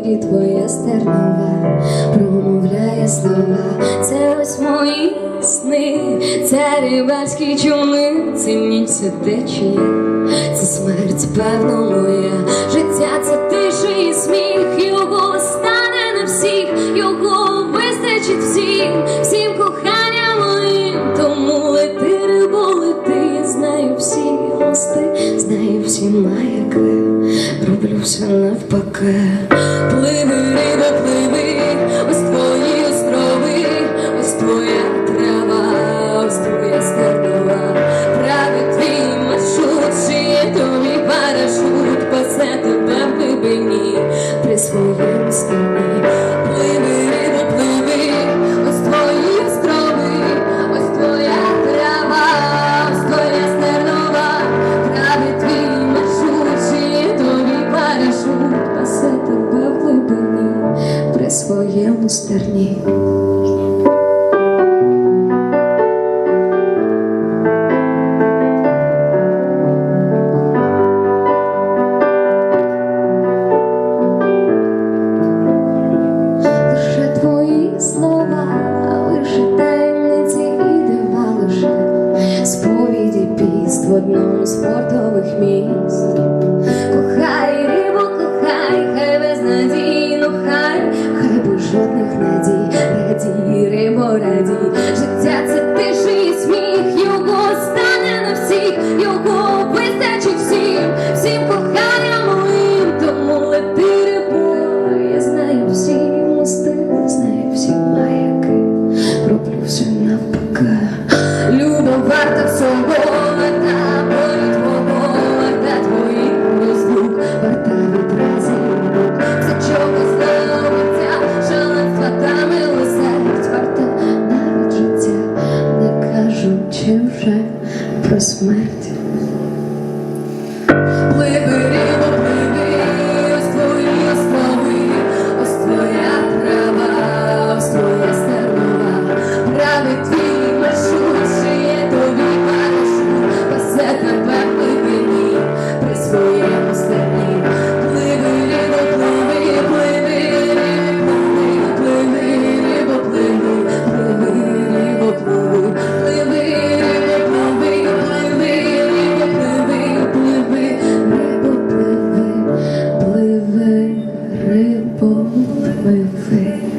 груді твоя стернова промовляє слова, це ось мої сни, це рибальські човни, це ніч, це течія, це смерть, певно, моя життя, це тиша і сміх, його стане на всіх, його вистачить всім, всім кохання моїм, тому лети, рибо, лети, я знаю всіх мости, знаю всі маяки, роблю все навпаки. Пливи, риба, пливи, ось твої острови, ось твоя трава, ось твоя сповіді піст в одному з портових міст. Кажучи вже про смерть. Пливи, all my.